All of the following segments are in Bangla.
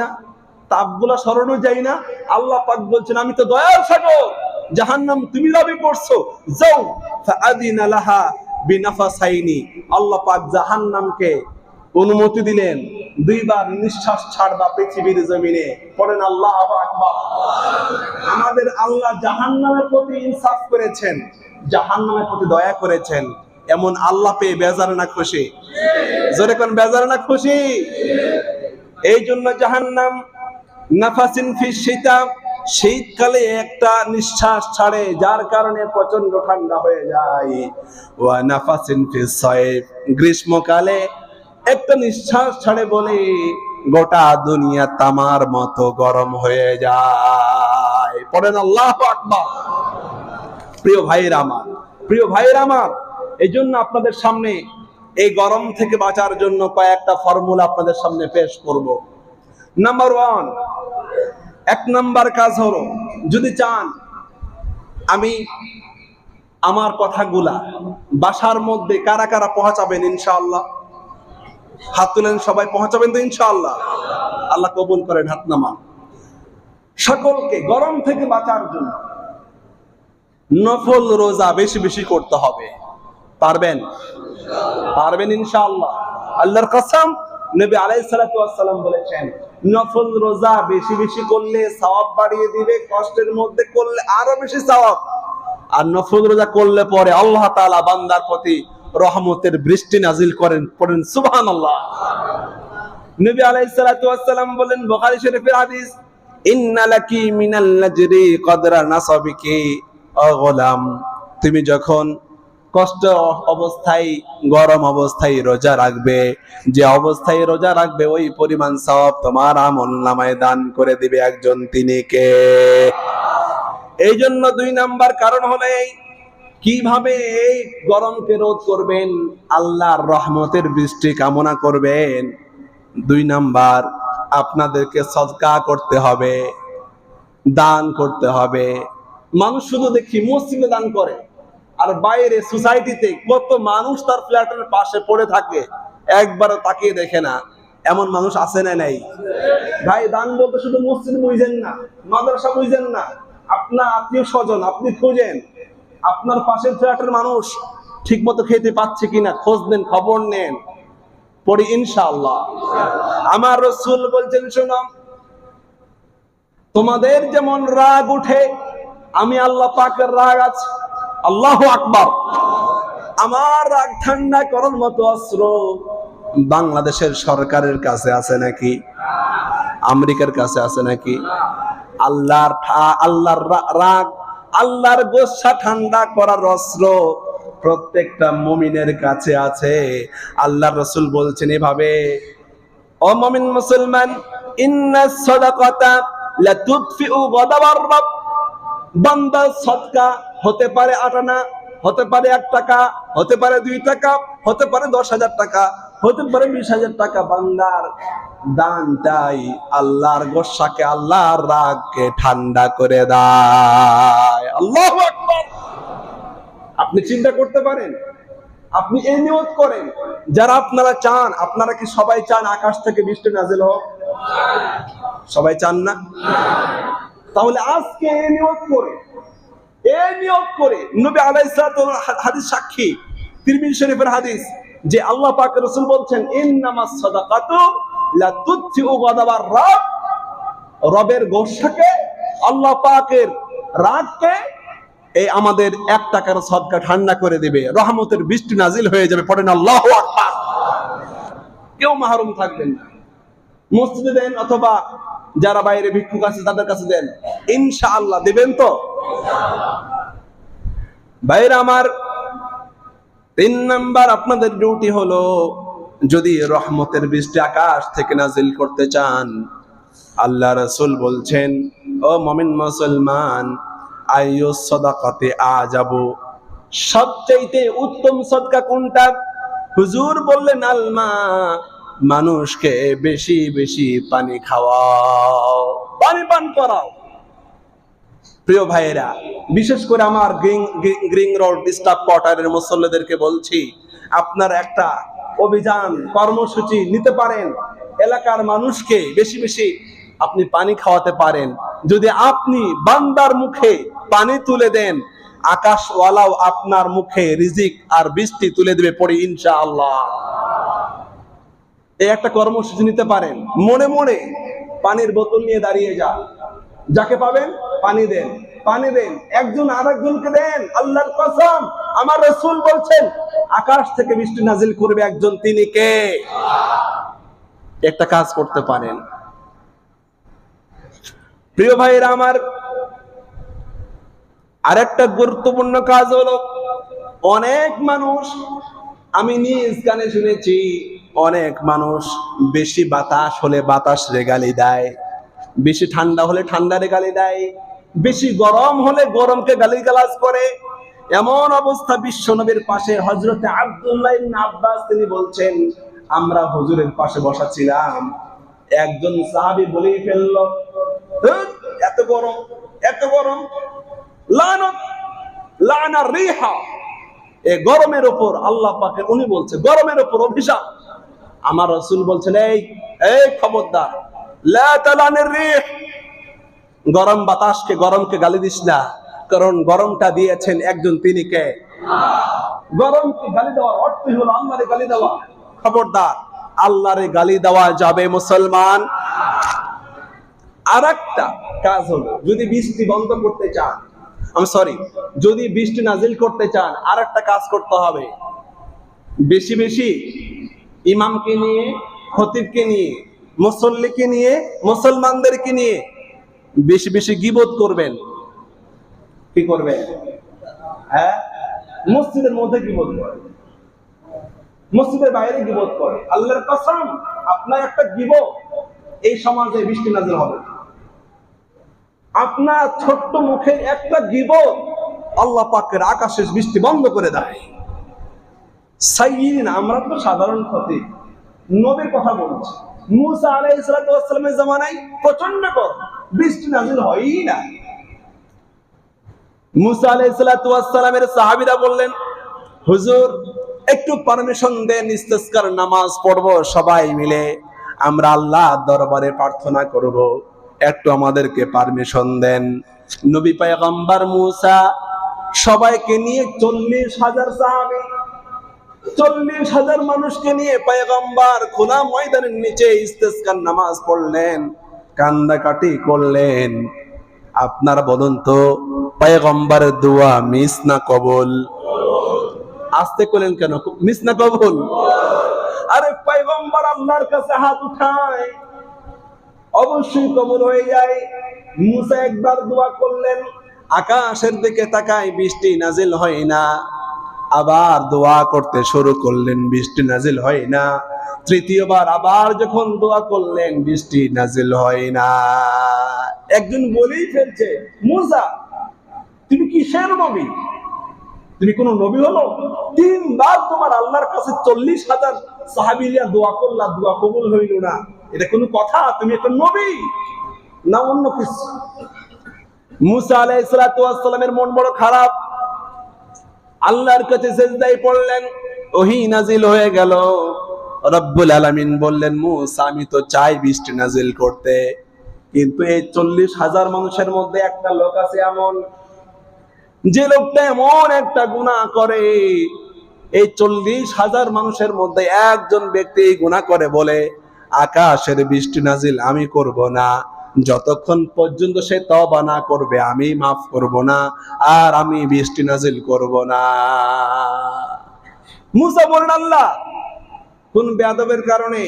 না, তাপগুলা সরানো যায় না। আল্লাহ পাক বলছেন, আমি তো দয়াল সাগর জাহান্নাম তুমি দাবি করছ। যাও, ফাআদিনা আল্লাহ পাক অনুমতি দিলেন, দুইবার নিঃশ্বাস ছাড়বা পৃথিবীর জমিনে। পড়েন, আল্লাহ আমাদের আল্লাহ জাহান্নামের প্রতি ইনসাফ করেছেন প্রতি দয়া করেছেন। এমন আল্লাহ পেয়ে বেজার না খুশি। জোরে কোন বেজার না খুশি? এই জন্য জাহান্নাম নাফাসিন ফি শীতা, শীতকালে একটা নিঃশ্বাস ছাড়ে, যার কারণে প্রচণ্ড ঠান্ডা হয়ে যায়। ওয়া নাফাসিন ফি সাইফ গ্রীষ্মকালে একটা নিঃশ্বাস ছাড়ে বলে গোটা দুনিয়া তামার মতো গরম হয়ে যায়। পড়েন আল্লাহ আকবার। প্রিয় ভাইয়ের আমার, প্রিয় ভাইয়ের আমার এই জন্য আপনাদের সামনে এই গরম থেকে বাঁচার জন্য কয়েকটা ফর্মুলা আপনাদের সামনে পেশ করব। নাম্বার ওয়ান এক নাম্বার কাজ হলো, যদি চান আমি আমার কথাগুলা বাসার মধ্যে কারা কারা পৌঁছাবেন ইনশাআল্লাহ? হাত তুলেন সবাই, পৌঁছাবেন তো ইনশাআল্লাহ। আল্লাহ কবুল করেন হাত নামান। সকলকে গরম থেকে বাঁচার জন্য নফল রোজা বেশি বেশি করতে হবে। পারবেন? পারবেন ইনশাআল্লাহ। আল্লাহর কসম, নবী আলাইহিস সালাতু ওয়াসসালাম বলেছেন, নফল রোজা বেশি বেশি করলে সওয়াব বাড়িয়ে দিবে, কষ্টের মধ্যে করলে আরও বেশি সওয়াব। আর নফল রোজা করলে পরে আল্লাহ তাআলা বান্দার প্রতি রহমতের বৃষ্টি নাজিল করেন, পড়েন সুবহানাল্লাহ। নবী আলাইহিস সালাতু ওয়াসসালাম বলেন, বুখারী শরীফের হাদিস, ইন্না লাকি মিনাল নাজরি কদরা নাসাবিকি ও গোলাম তুমি যখন কষ্ট অবস্থায়, গরম অবস্থায় রোজা রাখবে। যে অবস্থায় রোজা রাখবে, ওই পরিমাণ সব তোমার আমল নামায় দান করে দিবে একজন তিনি কে এই জন্য দুই নাম্বার কারণ হলো কীভাবে এই গরমকে রোধ করবেন, আল্লাহর রহমতের বৃষ্টি কামনা করবেন। দুই নাম্বার, আপনাদেরকে সদকা করতে হবে, দান করতে হবে। মানুষ শুধু দেখি মসজিদে দান করে আর বাইরে সোসাইটিতে কত মানুষ তার ফ্ল্যাটের পাশে পড়ে থাকে, একবারও তাকিয়ে দেখে না। এমন মানুষ আছে না নাই? ভাই, দান বলতে শুধু মসজিদ বুঝেন না, মাদ্রাসা বুঝেন না। আপনার আত্মীয় স্বজন, আপনি খুঁজেন, আপনার পাশের ফ্ল্যাটের মানুষ ঠিক মতো খেতে পাচ্ছে কিনা, খোঁজ নেন, খবর নেন। পড়ি ইনশাআল্লাহ। আমার রসুল বলছেন, শোনো, তোমাদের যেমন রাগ উঠে, আমি আল্লাহ পাকের রাগ আছে আল্লাহ আকবর। আমার রাগ ঠান্ডা করার মতো অস্ত্র বাংলাদেশের সরকারের কাছে আছে নাকি? আমেরিকার কাছে আছে নাকি? আল্লাহর আল্লাহর রাগ, আল্লাহর গোসা ঠান্ডা করার অস্ত্র প্রত্যেকটা মমিনের কাছে আছে। আল্লাহ রসুল বলছেন এভাবে, ও মুমিন মুসলমান, ইন্না সাদাকাতা লা তুদফিউ গদাবার রব। বান্দা সদকা হতে পারে আটানা হতে পারে এক টাকা, হতে পারে দুই টাকা, হতে পারে দশ হাজার টাকা, হতে পারে বিশ হাজার টাকা। বান্দার দানটাই আল্লাহর গোসাকে আল্লাহর রাগকে ঠান্ডা করে দেয়। আল্লাহ আপনি চিন্তা করতে পারেন, আপনি এই নিয়ত করেন, যারা আপনারা চান, আপনারা কি সবাই চান আকাশ থেকে বৃষ্টি নাজিল হোক? সবাই চান না? তাহলে আজকে এই নিয়ত করে, এই নিয়ত করে নবী সালাতু হাদিস সাক্ষী, তিরমিজি শরীফের হাদিস, যে আল্লাহ পাক রাসূল বলছেন, ইন্নামাস সাদাকাতু লা তুতফিউ গাদাবার রব রবের গোসাকে আল্লাহ পাকের রাগকে এই আমাদের এক টাকার সদকা ঠান্ডা করে দেবে। রহমতের বৃষ্টি নাজিল হয়ে যাবে, পড়েন আল্লাহ আকবার। কেউ মাহরুম থাকবেন না। মসজিদে দেন অথবা যারা বাইরে ভিক্ষুক আছে, তাদের কাছে দেন। ইনশাআল্লাহ, দিবেন তো? বাইরে আমার, তিন নাম্বার আপনাদের ডিউটি হলো, যদি রহমতের বৃষ্টি আকাশ থেকে নাজিল করতে চান, আল্লাহ রসুল বলছেন, ও মমিন মুসলমান আইয়ো সদাকাতে আজাবু সবচাইতে উত্তম সদকা কোনটা? হুজুর বললেন, আলমা মানুষকে বেশি বেশি পানি খাওয়াও। পানি পান করাও। প্রিয় ভাইয়েরা, বিশেষ করে আমার গ্রিং রোড স্টাফ কোয়ার্টারের মুসল্লিদেরকে বলছি, আপনার একটা অভিযান, কর্মসূচি নিতে পারেন। এলাকার মানুষকে বেশি বেশি আপনি পানি খাওয়াতে পারেন। যদি আপনি বান্দার মুখে পানি তুলে দেন, আকাশওয়ালাও আপনার মুখে রিজিক আর বৃষ্টি তুলে দেবে পড়ে ইনশাআল্লাহ। এই একটা কর্মসূচি নিতে পারেন। মনে মনে পানির বোতল নিয়ে দাঁড়িয়ে যা যাকে পাবেন পানি দেন। পানি দেন। একজন আরেকজনকে দেন। আল্লাহর কসম, আমার রসুল বলছেন, আকাশ থেকে বৃষ্টি নাজিল করবে একজন, তিনি কে? একটা কাজ করতে পারেন। প্রিয় ভাইরা আমার, আরেকটা গুরুত্বপূর্ণ কাজ হলো, অনেক মানুষ আমি নিজ কানে শুনেছি অনেক মানুষ বেশি বাতাস হলে বাতাস রেগালি দেয় বেশি ঠান্ডা হলে ঠান্ডা রেগালি দেয় বেশি গরম হলে গরমকে গালি গালাজ করে। এমন অবস্থা বিশ্ব নবীর পাশে হজরতে আব্দুল্লাহ আব্বাস তিনি বলছেন আমরা হুজুরের পাশে বসাছিলাম একজন সাহাবি বলেই ফেলল "ধুৎ, এত গরম এত গরম লানা রিহা এ গরমের উপর আল্লাহ পাকে উনি বলছে গরমের উপর অভিশাপ। আমার রসুল বলছেন, এই এই খবরদার গরম বাতাসকে গরমকে গালি দিস না, কারণ গরমটা দিয়েছেন একজন তিনি কে? গরমকে গালি দেওয়ার গালি দেওয়া। খবরদার, আল্লাহরে গালি দেওয়া যাবে মুসলমান। আর একটা কাজ হলো, যদি বৃষ্টি বন্ধ করতে চান আমি সরি যদি বৃষ্টি নাজিল করতে চান আর একটা কাজ করতে হবে। বেশি বেশি ইমামকে নিয়ে, খতিবকে নিয়ে, মুসল্লিকে নিয়ে, মুসলমানদেরকে নিয়ে বেশি বেশি গিবোধ করবেন। কি করবেন? হ্যাঁ? মসজিদের মধ্যে গিবত করে। মসজিদের বাইরে গিবত করে। আল্লাহর কসম, আপনার একটা গিবত এই সমাজে বৃষ্টি নাজিল হবে। আপনার ছোট্ট মুখে একটা গিবত আল্লাহ পাকের আকাশের বৃষ্টি বন্ধ করে দেয়। আমরা তো সাধারণ ক্ষতি। নবীর কথা বলছি। মুসা ওয়াস সালামের জামানায় প্রচণ্ড গরম। বৃষ্টি নাজিল হয়ই না। মুসা ওয়াস সালামের সাহাবীরা বললেন, হুজুর, একটু পারমিশন দেন ইস্তেসকার নামাজ পড়ব সবাই মিলে। আমরা আল্লাহ দরবারে প্রার্থনা করব। একটু আমাদেরকে পারমিশন দেন। নবী পায়গম্বর মুসা সবাইকে নিয়ে চল্লিশ হাজার সাহাবী চল্লিশ হাজার মানুষকে নিয়ে পায়গম্বর খোলা ময়দানের নিচে ইস্তেসকার নামাজ পড়লেন, কান্দাকাটি করলেন। আপনার বলুন তো, পায়গম্বরের দোয়া মিস না কবল? আসতে করলেন কেন? মিস না কবল? আরে পায়গম্বার আল্লাহর কাছে হাত উঠায়, অবশ্যই কবল হয়ে যায়। মুসা একবার দোয়া করলেন, আকাশের দিকে তাকায় বৃষ্টি নাজিল হয় না। আবার দোয়া করতে শুরু করলেন, বৃষ্টি নাজিল হয় না। তৃতীয়বার আবার যখন দোয়া করলেন, বৃষ্টি নাজিল হয় না। একজন বলেই ফেলছে, মুসা, তুমি কিসের নবী? তুমি কোন নবী হলো? তিনবার তোমার আল্লাহর কাছে চল্লিশ হাজার সাহাবিলিয়া দোয়া করলা, দোয়া কবুল হইল না। এটা কোনো কথা? তুমি একটা নবী? না, অন্য কিছু। মুসা আলাইসালামের মন বড় খারাপ। আল্লাহর কাছে সেজদাই পড়লেন। ওহি নাজিল হয়ে গেল। রব্বুল আলামিন বললেন, মুসা, আমি তো চাই বৃষ্টি নাজিল করতে। কিন্তু এই চল্লিশ হাজার মানুষের মধ্যে একটা লোক আছে এমন। যে লোকটা এমন একটা গুণা করে। এই চল্লিশ হাজার মানুষের মধ্যে একজন ব্যক্তি এই গুণা করে বলে, আকাশের বৃষ্টি নাজিল আমি করব না। যতক্ষণ পর্যন্ত সে তবা না করবে, আমি মাফ করব না, আর আমি বৃষ্টি নাজিল করব না। মুসা বলেন আল্লাহ, কোন বেয়াদবের কারণে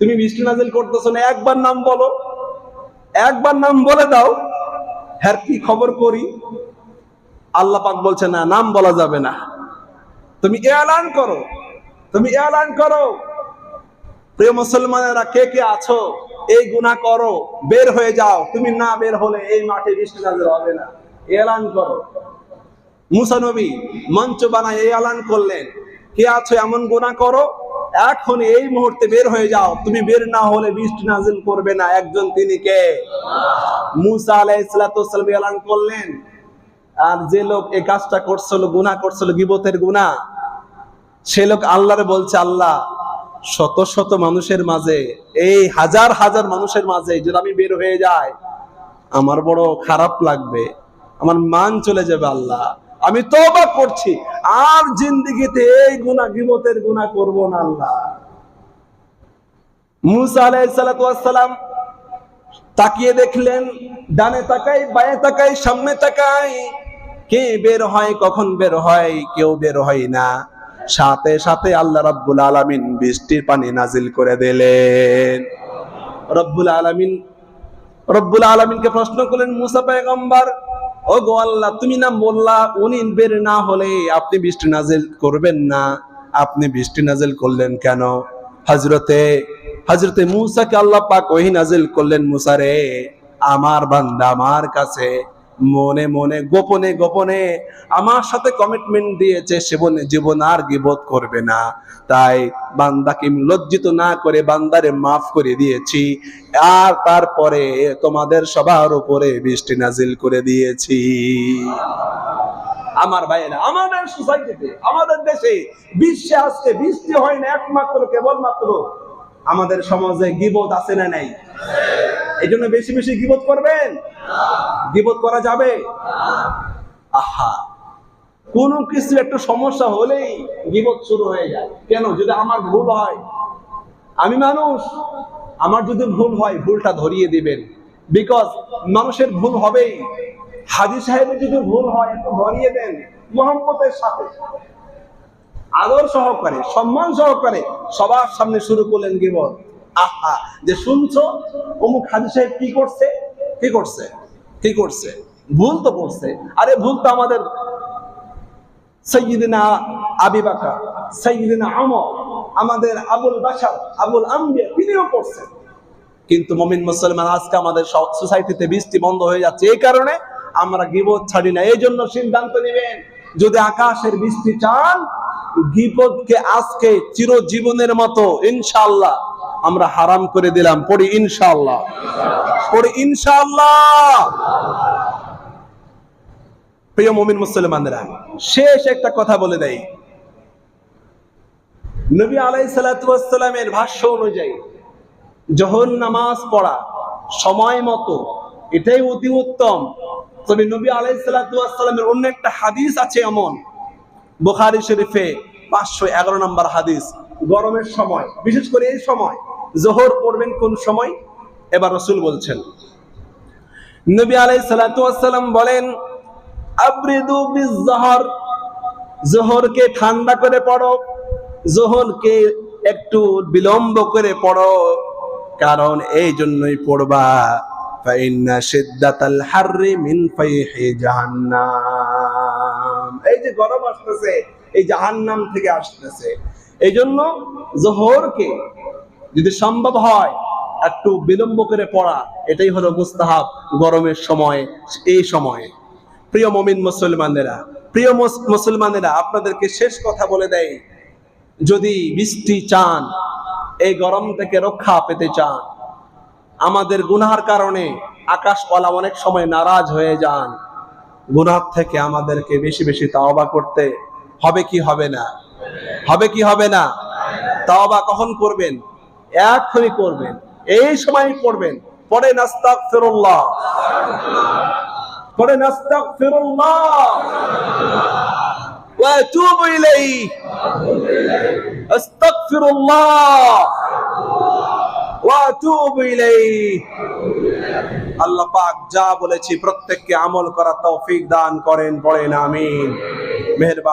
তুমি বৃষ্টি নাজিল করতেছো না? একবার নাম বলো, একবার নাম বলে দাও। হ্যাঁ কি খবর করি? আল্লাহ পাক বলছে, না, নাম বলা যাবে না। তুমি এলান করো, তুমি এলান করো। প্রিয় মুসলমানেরা, কে কে আছো? এই গুনাহ করো, বের হয়ে যাও। তুমি না বের হলে এই মাঠে বৃষ্টি নাজিল হবে না। এলান করো। মুসা নবী মঞ্চ বানায় এই এলান করলেন। কে আছো এমন গুনাহ করো? এখন এই মুহূর্তে বের হয়ে যাও। তুমি বের না হলে বৃষ্টি নাজিল করবে না। একজন তিনি কে? মুসা করলেন। আর যে লোক এই কাজটা করছিল, গুনাহ করছিল, গিবতের গুনাহ, সে লোক আল্লাহরে বলছে, আল্লাহ শত শত মানুষের মাঝে, এই হাজার হাজার মানুষের মাঝে যদি আমি বের হয়ে যাই, আমার বড় খারাপ লাগবে, আমার মান চলে যাবে আল্লাহ। আমি তওবা করছি, আর জিন্দিগিতে এই গুনাহ, গিবতের গুনাহ করব না আল্লাহ। তাকিয়ে দেখলেন, ডানে তাকাই, বায়ে তাকাই, সামনে তাকাই, কে বের হয়, কখন বের হয়, কেউ বের হয় না। সাথে সাথে আল্লাহ রাব্বুল আলামিন বৃষ্টির পানি নাজিল করে দিলেন। রব্বুল আলামিন, রব্বুল আলামিনকে প্রশ্ন করলেন, মুসা পয়গম্বর ও গো আল্লাহ, তুমি না বললা উনি বের না হলে আপনি বৃষ্টি নাজিল করবেন না। আপনি বৃষ্টি নাজিল করলেন কেন? হজরতে হজরতে মুসাকে আল্লাহ পাক ওহি নাজিল করলেন, মুসা রে, আমার বান্দা আমার কাছে মনে মনে, গোপনে গোপনে আমার সাথে কমিটমেন্ট দিয়েছে সেবনে জীবন আর গিবত করবে না। তাই বান্দাকে লজ্জিত না করে বান্দারে মাফ করে দিয়েছি। আর তারপরে তোমাদের সবার উপরে বৃষ্টি নাজিল করে দিয়েছি। আমার ভাইয়েরা, আমাদের সোসাইটিতে আমাদের দেশে বিশ্বে আজকে বৃষ্টি হয় না একমাত্র, কেবলমাত্র আমাদের সমাজে গিবত আছে না নাই? এই জন্য বেশি বেশি গিবত করবেন? গিবত করা যাবে? আহা। কোন কিছু একটু সমস্যা হলেই গিবত শুরু হয়ে যায়। কেন? যদি আমার ভুল হয়। আমি মানুষ। আমার যদি ভুল হয়, ভুলটা ধরিয়ে দিবেন। বিকজ মানুষের ভুল হবেই। হাজি সাহেবের যদি ভুল হয়, একটু ধরিয়ে দেন। মোহাম্মতের সাথে। আদর সহকারে, সম্মান সহকারে সবার সামনে শুরু করলেন গিবত। আহা, যে শুনছো, অমুক হাজি সাহেব কি করছে? কি করছে? কি করছে? ভুল তো করছে। আরে ভুল তো আমাদের আমাদের আবুল আবুল আম্বিয়া, তিনিও কিন্তু মমিন মুসলমান আজকে আমাদের সোসাইটিতে বৃষ্টি বন্ধ হয়ে যাচ্ছে। এই কারণে আমরা গিবত ছাড়ি না। এই জন্য সিদ্ধান্ত নেবেন, যদি আকাশের বৃষ্টি চান, গিবতকে আজকে চিরজীবনের মতো, ইনশাআল্লাহ আমরা হারাম করে দিলাম। পড়ি ইনশাআল্লাহ। পড়ি ইনশাআল্লাহ। প্রিয় মমিন মুসলমানরা, শেষ একটা কথা বলে দেয় নবী আলাই সালাতামের ভাষ্য অনুযায়ী জহর নামাজ পড়া সময় মতো, এটাই অতি উত্তম। তবে নবী আলাই সালাতামের অন্য একটা হাদিস আছে এমন। বুখারি শরীফে পাঁচশো এগারো নম্বর হাদিস। গরমের সময়, বিশেষ করে এই সময়, জোহর পড়বেন কোন সময়? এবার রসুল বলছেন, নবী আলাই সালাতাম বলেন জোহরকে ঠান্ডা করে পড়ো, জোহরকে একটু বিলম্ব করে পড়ো, কারণ এই জন্যই পড়বা। এই যে গরম আসতেছে, এই জাহান্নাম থেকে আসতেছে। এই জন্য জোহরকে যদি সম্ভব হয়, একটু বিলম্ব করে পড়া, এটাই হলো মুস্তাহাব গরমের সময়ে, এই সময়ে। প্রিয় মমিন মুসলমানেরা, প্রিয় মুসলমানেরা, আপনাদেরকে শেষ কথা বলে দেয় যদি বৃষ্টি চান, এই গরম থেকে রক্ষা পেতে চান, আমাদের গুনার কারণে আকাশওয়ালা অনেক সময় নারাজ হয়ে যান। গুনার থেকে আমাদেরকে বেশি বেশি তাওবা করতে হবে কি হবে না? হবে কি হবে না তাওবা কখন করবেন এখনই করবেন এই সময় করবেন পরে নাস্তাক ফেরুল্লাহ পরে নাস্তাক ফেরুল্লাহ واتوب اليه استغفر الله واتوب اليه আল্লাহ পাক যা বলেছি প্রত্যেককে আমল করার তৌফিক দান করেন পড়েন আমিন মেহেরবান